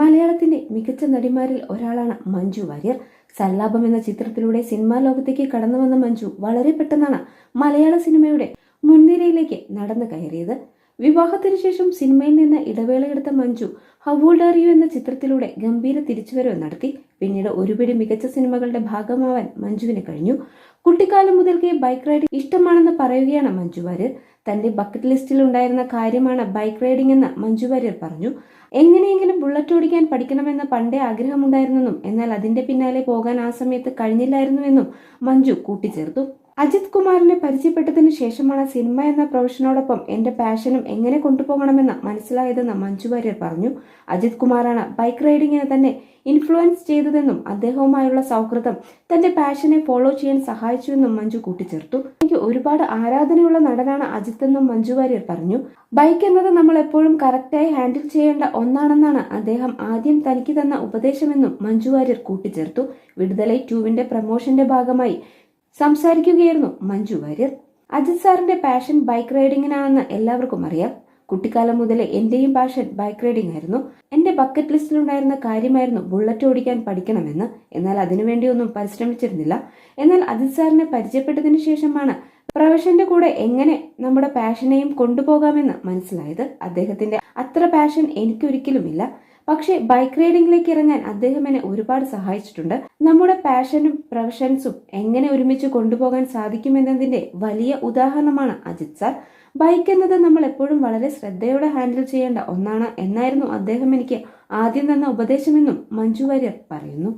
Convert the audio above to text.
മലയാളത്തിന്റെ മികച്ച നടിമാരിൽ ഒരാളാണ് മഞ്ജു വാര്യർ. സല്ലാപം എന്ന ചിത്രത്തിലൂടെ സിനിമാ ലോകത്തേക്ക് കടന്നു വന്ന മഞ്ജു വളരെ പെട്ടെന്നാണ് മലയാള സിനിമയുടെ മുൻനിരയിലേക്ക് നടന്നു കയറിയത്. വിവാഹത്തിനു ശേഷം സിനിമയിൽ നിന്ന് ഇടവേളയെടുത്ത മഞ്ജു ഹവോൾഡാറിയു എന്ന ചിത്രത്തിലൂടെ ഗംഭീര തിരിച്ചുവരവ് നടത്തി. പിന്നീട് ഒരുപിടി മികച്ച സിനിമകളുടെ ഭാഗമാവാൻ മഞ്ജുവിന് കഴിഞ്ഞു. കുട്ടിക്കാലം മുതൽക്കേ ബൈക്ക് റൈഡിംഗ് ഇഷ്ടമാണെന്ന് പറയുകയാണ് മഞ്ജു വാര്യർ. തന്റെ ബക്കറ്റ് ലിസ്റ്റിൽ ഉണ്ടായിരുന്ന കാര്യമാണ് ബൈക്ക് റൈഡിംഗ് എന്ന് മഞ്ജു വാര്യർ പറഞ്ഞു. എങ്ങനെയെങ്കിലും ബുള്ളറ്റ് ഓടിക്കാൻ പഠിക്കണമെന്ന് പണ്ടേ ആഗ്രഹമുണ്ടായിരുന്നെന്നും എന്നാൽ അതിന്റെ പിന്നാലെ പോകാൻ ആ സമയത്ത് കഴിഞ്ഞില്ലായിരുന്നുവെന്നും മഞ്ജു കൂട്ടിച്ചേർത്തു. അജിത് കുമാറിനെ പരിചയപ്പെട്ടതിന് ശേഷമാണ് സിനിമ എന്ന പ്രൊഫഷനോടൊപ്പം എന്റെ പാഷനും എങ്ങനെ കൊണ്ടുപോകണമെന്ന് മനസ്സിലായതെന്ന് മഞ്ജു വാര്യർ പറഞ്ഞു. അജിത് കുമാറാണ് ബൈക്ക് റൈഡിങ്ങിനെ തന്നെ ഇൻഫ്ലുവൻസ് ചെയ്തതെന്നും അദ്ദേഹവുമായുള്ള സൗഹൃദം തന്റെ പാഷനെ ഫോളോ ചെയ്യാൻ സഹായിച്ചുവെന്നും മഞ്ജു കൂട്ടിച്ചേർത്തു. എനിക്ക് ഒരുപാട് ആരാധനയുള്ള നടനാണ് അജിത് എന്നും മഞ്ജു വാര്യർ പറഞ്ഞു. ബൈക്ക് എന്നത് നമ്മൾ എപ്പോഴും കറക്റ്റായി ഹാൻഡിൽ ചെയ്യേണ്ട ഒന്നാണെന്നാണ് അദ്ദേഹം ആദ്യം തനിക്ക് തന്ന ഉപദേശമെന്നും മഞ്ജു വാര്യർ കൂട്ടിച്ചേർത്തു. വിടുതലൈ ടൂവിന്റെ പ്രമോഷന്റെ ഭാഗമായി സംസാരിക്കുകയായിരുന്നു മഞ്ജു വാര്യർ. അജിത് സാറിന്റെ പാഷൻ ബൈക്ക് റൈഡിങ്ങിനാണെന്ന് എല്ലാവർക്കും അറിയാം. കുട്ടിക്കാലം മുതലേ എന്റെയും പാഷൻ ബൈക്ക് റൈഡിംഗ് ആയിരുന്നു. എന്റെ ബക്കറ്റ് ലിസ്റ്റിലുണ്ടായിരുന്ന കാര്യമായിരുന്നു ബുള്ളറ്റ് ഓടിക്കാൻ പഠിക്കണമെന്ന്. എന്നാൽ അതിനുവേണ്ടിയൊന്നും പരിശ്രമിച്ചിരുന്നില്ല. എന്നാൽ അജിത് സാറിനെ പരിചയപ്പെട്ടതിനു ശേഷമാണ് പ്രൊഫഷന്റെ കൂടെ എങ്ങനെ നമ്മുടെ പാഷനെയും കൊണ്ടുപോകാമെന്ന് മനസ്സിലായത്. അദ്ദേഹത്തിന്റെ അത്ര പാഷൻ എനിക്കൊരിക്കലുമില്ല. പക്ഷേ ബൈക്ക് റൈഡിംഗിലേക്ക് ഇറങ്ങാൻ അദ്ദേഹം എന്നെ ഒരുപാട് സഹായിച്ചിട്ടുണ്ട്. നമ്മുടെ പാഷനും പ്രൊഫഷൻസും എങ്ങനെ ഒരുമിച്ച് കൊണ്ടുപോകാൻ സാധിക്കുമെന്നതിന്റെ വലിയ ഉദാഹരണമാണ് അജിത് സാർ. ബൈക്ക് എന്നത് നമ്മൾ എപ്പോഴും വളരെ ശ്രദ്ധയോടെ ഹാൻഡിൽ ചെയ്യേണ്ട ഒന്നാണ് എന്നായിരുന്നു അദ്ദേഹം എനിക്ക് ആദ്യം തന്ന ഉപദേശമെന്നും മഞ്ജു വാര്യർ പറയുന്നു.